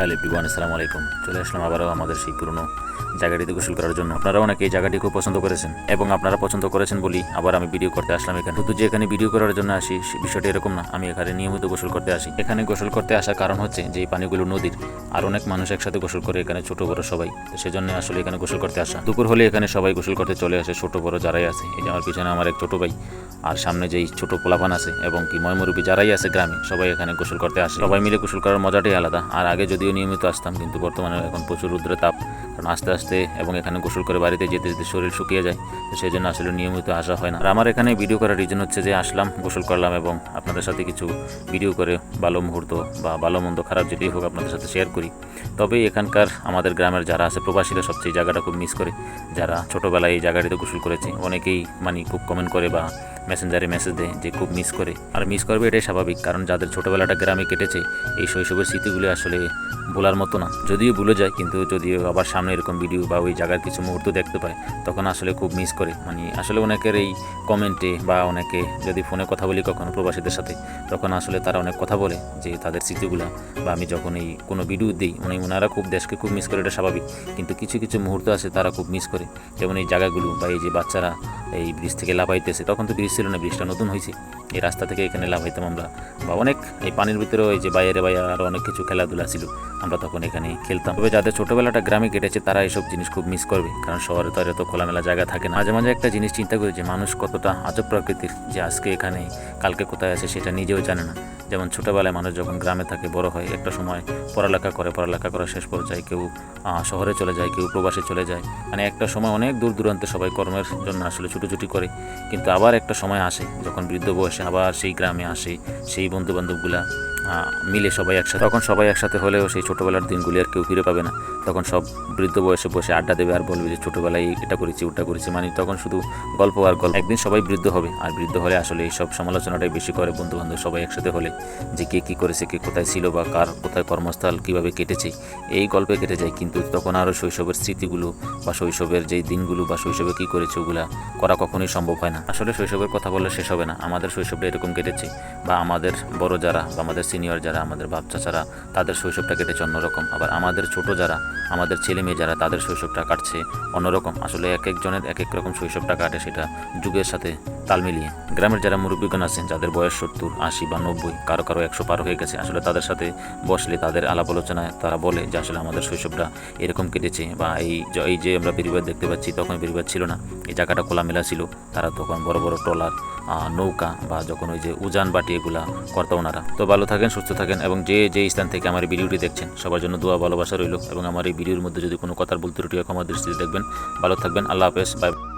Hello everyone, আসসালামু আলাইকুম। চলে আসলাম আবারও আমাদের সেই পুরনো জায়গাটিতে গোসল করার জন্য। আপনারা অনেকে এই জায়গাটি খুব পছন্দ করেছেন এবং আপনারা পছন্দ করেছেন বলি আবার আমি ভিডিও করতে আসলাম এখানে। শুধু যে এখানে ভিডিও করার জন্য আসি বিষয়টা এরকম না। আমি এখানে নিয়মিত গোসল করতে আসি। এখানে গোসল করতে আসার কারণ হচ্ছে যে এই পানিগুলো নদীর, আর অনেক মানুষ একসাথে গোসল করে এখানে ছোট বড় সবাই। সেজন্য আসলে এখানে গোসল করতে আসা। দুপুর হলে এখানে সবাই গোসল করতে চলে আসে ছোট বড় যারাই আছে। এই যে আমার পিছনে আমার এক ছোট ভাই আর সামনে যেই ছোট পোলাপান আছে এবং কি ময়মরূপী যারাই আছে গ্রামে, সবাই এখানে গোসল করতে আসে। সবাই মিলে গোসল করার মজাটাই আলাদা। আর আগে যদিও নিয়মিত আসতাম, কিন্তু বর্তমানে এখন প্রচুর রুদ্র তাপ। কারণ আস্তে আস্তে এবং এখানে গোসল করে বাড়িতে যেতে যেতে শরীর শুকিয়ে যায়, তো সেই জন্য আসলে নিয়মিত আসা হয় না। আর আমার এখানে ভিডিও করার রিজন হচ্ছে যে আসলাম, গোসল করলাম এবং আপনাদের সাথে কিছু ভিডিও করে ভালো মুহূর্ত বা ভালো মন্দ খারাপ যেটি হোক আপনাদের সাথে শেয়ার করি। তবে এখানকার আমাদের গ্রামের যারা আছে, প্রবাসীরা সবচেয়ে জায়গাটা খুব মিস করে। যারা ছোটোবেলায় এই জায়গাটিতে গোসল করেছে, অনেকেই মানে খুব কমেন্ট করে বা মেসেঞ্জারে মেসেজ দেয় যে খুব মিস করে। আর মিস করবে এটাই স্বাভাবিক, কারণ যাদের ছোটোবেলাটা গ্রামে কেটেছে, এই শৈশবের স্মৃতিগুলি আসলে ভোলার মতো না। যদিও ভুলে যায়, কিন্তু যদিও আবার সামনে এরকম ভিডিও বা ওই জায়গার কিছু মুহূর্ত দেখতে পায়, তখন আসলে খুব মিস করে। মানে আসলে অনেকের এই কমেন্টে বা অনেকে যদি ফোনে কথা বলি কখনো প্রবাসীদের সাথে, তখন আসলে তারা অনেক কথা বলে যে তাদের স্মৃতিগুলো বা আমি যখন এই কোনো ভিডিও দিই মানে ওনারা খুব, দেশকে খুব মিস করে, এটা স্বাভাবিক। কিন্তু কিছু কিছু মুহূর্ত আছে তারা খুব মিস করে। যেমন এই জায়গাগুলো বা এই যে বাচ্চারা এই ব্রিজ থেকে লাফাইতেছে। তখন তো ব্রিজ ছিল না ব্রিজটা নতুন হয়েছে এই রাস্তা থেকে এখানে লাফাইতাম আমরা। বা অনেক এই পানির ভিতরেও ওই যে বাইরে বাইরে আরও অনেক কিছু খেলাধুলা ছিল, আমরা তখন এখানে খেলতাম। তবে যাদের ছোটোবেলাটা গ্রামে কেটেছে, তারা এইসব জিনিস খুব মিস করবে। কারণ শহরে তো আর এত খোলামেলা জায়গা থাকে না। মাঝে মাঝে একটা জিনিস চিন্তা করি যে, মানুষ কতটা আজব প্রকৃতির যে আজকে এখানে, কালকে কোথায় আছে সেটা নিজেও জানে না। যেমন ছোটোবেলায় মানুষ যখন গ্রামে থাকে, বড় হয়, একটা সময় পড়ালেখা করে, পড়ালেখা করা শেষ পর্যায়ে কেউ শহরে চলে যায়, কেউ প্রবাসে চলে যায়। মানে একটা সময় অনেক দূর দূরান্তে সবাই কর্মের জন্য আসলে ছুটোছুটি করে। কিন্তু আবার একটা সময় আসে, যখন বৃদ্ধ বয়সে আবার সেই গ্রামে আসে সেই বন্ধু বান্ধবগুলা মিলে সবাই একসাথে। তখন সবাই একসাথে হলেও সেই ছোটোবেলার দিনগুলি আর কেউ ফিরে পাবে না। তখন সব বৃদ্ধ বয়সে বসে আড্ডা দেবে আর বলবে যে, ছোটোবেলায় এটা করেছি, ওটা করেছি। মানে তখন শুধু গল্প আর গল্প। একদিন সবাই বৃদ্ধ হবে, আর বৃদ্ধ হলে আসলে এই সব সমালোচনাটাই বেশি করে বন্ধু বান্ধব সবাই একসাথে হলে। যে কে কী করেছে, কে কোথায় ছিল বা কার কোথায় কর্মস্থল, কীভাবে কেটেছে, এই গল্পে কেটে যায়। কিন্তু তখন আরও শৈশবের স্মৃতিগুলো বা শৈশবের যেই দিনগুলো বা শৈশবে কী করেছে, ওগুলা করা কখনোই সম্ভব হয় না। আসলে শৈশবের কথা বললে শেষ হবে না। আমাদের শৈশবটা এরকম কেটেছে বা আমাদের বড় যারা বা আমাদের সিনিয়র যারা আমাদের বাচ্চা চাচারা তাদের শৈশবটা কেটেছে অন্যরকম। আবার আমাদের ছোট যারা, আমাদের ছেলে মেয়ে যারা তাদের শৈশবটা কাটছে অন্যরকম। আসলে এক একজনের এক এক রকম শৈশবটা কাটে সেটা যুগের সাথে তাল মিলিয়ে। গ্রামের যারা মুরব্বীগণ আছেন, যাদের বয়স সত্তর, আশি বা নব্বই, কারও কারও একশো পার হয়ে গেছে, আসলে তাদের সাথে বসলে, তাদের আলাপ আলোচনায় তারা বলে যে, আসলে আমাদের শৈশবটা এরকম কেটেছে বা এই এই যে আমরা পরিবার দেখতে পাচ্ছি তখন পরিবার ছিল না। এই জায়গাটা খোলামেলা ছিল। তারা তখন বড় বড় ট্রলার নৌকা বা যখন ওই যে উজান বাটি এগুলা করতো ওনারা। তো ভালো থাকেন, সুস্থ থাকেন এবং যে যে স্থান থেকে আমার ভিডিওটি দেখছেন, সবার জন্য দোয়া, ভালোবাসা রইল এবং আমার এই ভিডিওর মধ্যে যদি কোনো কথার বলতে ত্রুটি ক্ষমা দৃষ্টিতে দেখবেন। ভালো থাকবেন, আল্লাহ হাফেজ, বাই।